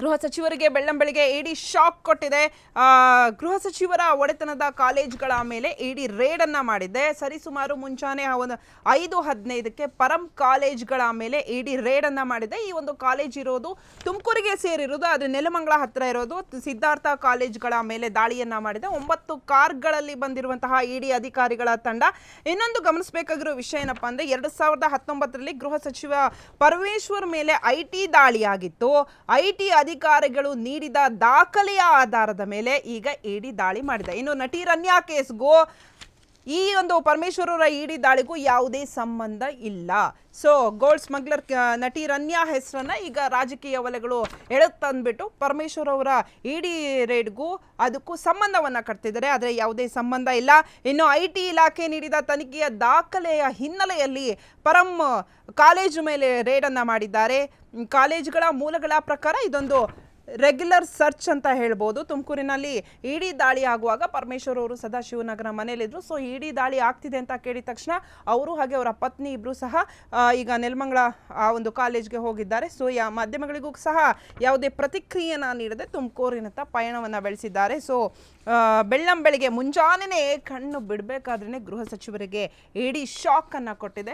ಗೃಹ ಸಚಿವರಿಗೆ ಬೆಳ್ಳಂಬೆಳಿಗ್ಗೆ ಇಡಿ ಶಾಕ್ ಕೊಟ್ಟಿದೆ. ಗೃಹ ಸಚಿವರ ಒಡೆತನದ ಕಾಲೇಜ್ಗಳ ಮೇಲೆ ಇಡಿ ರೇಡ್ ಅನ್ನ ಮಾಡಿದೆ. ಸರಿಸುಮಾರು ಮುಂಚಾನೆ ಒಂದು ಐದು ಹದಿನೈದಕ್ಕೆ ಪರಂ ಕಾಲೇಜ್ಗಳ ಮೇಲೆ ಇಡಿ ರೇಡ್ ಅನ್ನ ಮಾಡಿದೆ. ಈ ಒಂದು ಕಾಲೇಜ್ ಇರೋದು ತುಮಕೂರಿಗೆ ಸೇರಿರೋದು, ಅದು ನೆಲಮಂಗಲ ಹತ್ರ ಇರೋದು. ಸಿದ್ಧಾರ್ಥ ಕಾಲೇಜ್ಗಳ ಮೇಲೆ ದಾಳಿಯನ್ನ ಮಾಡಿದೆ. ಒಂಬತ್ತು ಕಾರ್ಗಳಲ್ಲಿ ಬಂದಿರುವಂತಹ ಇಡಿ ಅಧಿಕಾರಿಗಳ ತಂಡ. ಇನ್ನೊಂದು ಗಮನಿಸಬೇಕಾಗಿರೋ ವಿಷಯ ಏನಪ್ಪಾ ಅಂದ್ರೆ, ಎರಡು ಸಾವಿರದ ಹತ್ತೊಂಬತ್ತರಲ್ಲಿ ಗೃಹ ಸಚಿವ ಪರಮೇಶ್ವರ್ ಮೇಲೆ ಐ ಟಿ ದಾಳಿಯಾಗಿತ್ತು. ಐ ಟಿ ಅಧಿಕಾರಿಗಳು ನೀಡಿದ ದಾಖಲೆಯ ಆಧಾರದ ಮೇಲೆ ಈಗ ಇಡಿ ದಾಳಿ ಮಾಡಿದೆ. ಇನ್ನು ನಟಿ ರನ್ಯಾ ಕೇಸ್ಗೂ ಈ ಒಂದು ಪರಮೇಶ್ವರರ ಇಡಿ ದಾಳಿಗೂ ಯಾವುದೇ ಸಂಬಂಧ ಇಲ್ಲ. ಸೊ ಗೋಲ್ಡ್ ಸ್ಮಗ್ಲರ್ ನಟಿ ರನ್ಯಾ ಹೆಸರನ್ನ ಈಗ ರಾಜಕೀಯ ವಲಯಗಳು ಎಳೆದು ತಂದ್ಬಿಟ್ಟು ಪರಮೇಶ್ವರ್ ಅವರ ಇಡಿ ರೇಡ್ಗೂ ಅದಕ್ಕೂ ಸಂಬಂಧವನ್ನ ಕಟ್ತಿದ್ದಾರೆ. ಆದರೆ ಯಾವುದೇ ಸಂಬಂಧ ಇಲ್ಲ. ಇನ್ನು ಐ ಟಿ ಇಲಾಖೆ ನೀಡಿದ ತನಿಖೆಯ ದಾಖಲೆಯ ಹಿನ್ನೆಲೆಯಲ್ಲಿ ಪರಂ ಕಾಲೇಜು ಮೇಲೆ ರೇಡನ್ನ ಮಾಡಿದ್ದಾರೆ. ಕಾಲೇಜುಗಳ ಮೂಲಗಳ ಪ್ರಕಾರ ಇದೊಂದು ರೆಗ್ಯುಲರ್ ಸರ್ಚ್ ಅಂತ ಹೇಳ್ಬೋದು. ತುಮಕೂರಿನಲ್ಲಿ ಇಡಿ ದಾಳಿ ಆಗುವಾಗ ಪರಮೇಶ್ವರ್ ಅವರು ಸದಾಶಿವನಗರ ಮನೆಯಲ್ಲಿದ್ದರು ಸೊ ಇಡಿ ದಾಳಿ ಆಗ್ತಿದೆ ಅಂತ ಕೇಳಿದ ತಕ್ಷಣ ಅವರು ಹಾಗೆ ಅವರ ಪತ್ನಿ ಇಬ್ಬರು ಸಹ ಈಗ ನೆಲಮಂಗಲ, ಆ, ಒಂದು ಕಾಲೇಜ್ಗೆ ಹೋಗಿದ್ದಾರೆ. ಸೊ ಯಾ, ಮಾಧ್ಯಮಗಳಿಗೂ ಸಹ ಯಾವುದೇ ಪ್ರತಿಕ್ರಿಯೆನ ನೀಡದೆ ತುಮಕೂರಿನತ್ತ ಪಯಣವನ್ನು ಬೆಳೆಸಿದ್ದಾರೆ. ಸೊ ಬೆಳ್ಳಂಬೆಳಿಗ್ಗೆ ಮುಂಜಾನೆಯೇ ಕಣ್ಣು ಬಿಡಬೇಕಾದ್ರೆ ಗೃಹ ಸಚಿವರಿಗೆ ಇಡಿ ಶಾಕ್ ಅನ್ನು ಕೊಟ್ಟಿದೆ.